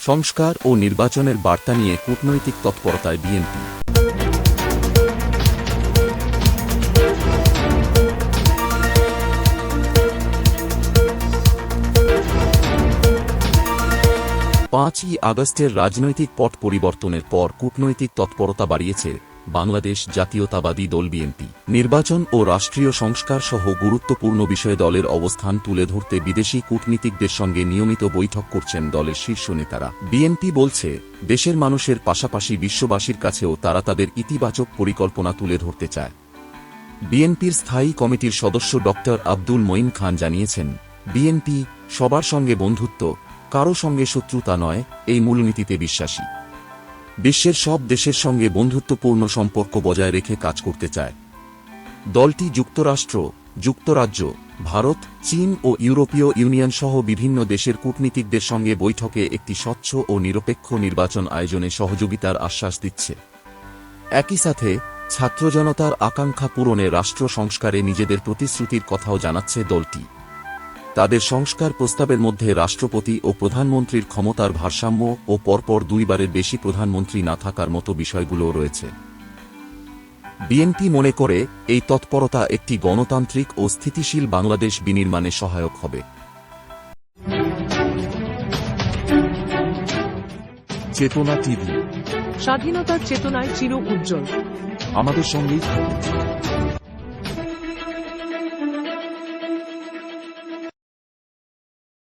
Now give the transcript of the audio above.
সংস্কার ও নির্বাচনের বার্তা নিয়ে কূটনৈতিক তৎপরতায় বিএনপি। পাঁচই আগস্টের রাজনৈতিক পট পরিবর্তনের পর কূটনৈতিক তৎপরতা বাড়িয়েছে বাংলাদেশ জাতীয়তাবাদী দল বিএনপি। নির্বাচন ও রাষ্ট্রীয় সংস্কার সহ গুরুত্বপূর্ণ বিষয়ে দলের অবস্থান তুলে ধরতে বিদেশি কূটনীতিকদের সঙ্গে নিয়মিত বৈঠক করছেন দলের শীর্ষ নেতারা। বিএনপি বলছে, দেশের মানুষের পাশাপাশি বিশ্ববাসীর কাছেও তারা তাদের ইতিবাচক পরিকল্পনা তুলে ধরতে চায়। বিএনপির স্থায়ী কমিটির সদস্য ড আব্দুল মঈন খান জানিয়েছেন, বিএনপি সবার সঙ্গে বন্ধুত্ব, কারও সঙ্গে শত্রুতা নয়, এই মূলনীতিতে বিশ্বাসী। বিশ্বের সব দেশের সঙ্গে বন্ধুত্বপূর্ণ সম্পর্ক বজায় রেখে কাজ করতে চায়। দলটি যুক্তরাষ্ট্র, যুক্তরাজ্য, ভারত, চীন ও ইউরোপীয় ইউনিয়ন সহ বিভিন্ন দেশের কূটনীতিকদের সঙ্গে বৈঠকে একটি স্বচ্ছ ও নিরপেক্ষ নির্বাচন আয়োজনে সহযোগিতার আশ্বাস দিচ্ছে। একই সাথে ছাত্র জনতার আকাঙ্ক্ষা পূরণে রাষ্ট্র সংস্কারে নিজেদের প্রতিশ্রুতির কথাও জানাচ্ছে দলটি। তাদের সংস্কার প্রস্তাবের মধ্যে রাষ্ট্রপতি ও প্রধানমন্ত্রীর ক্ষমতার ভারসাম্য ও পরপর দুইবারের বেশি প্রধানমন্ত্রী না থাকার মতো বিষয়গুলোও রয়েছে। বিএনপি মনে করে এই তৎপরতা একটি গণতান্ত্রিক ও স্থিতিশীল বাংলাদেশ বিনির্মাণে সহায়ক হবে। চেতনা টিভি। স্বাধীনতার চেতনায় চির উজ্জ্বল। আমাদের সঙ্গেই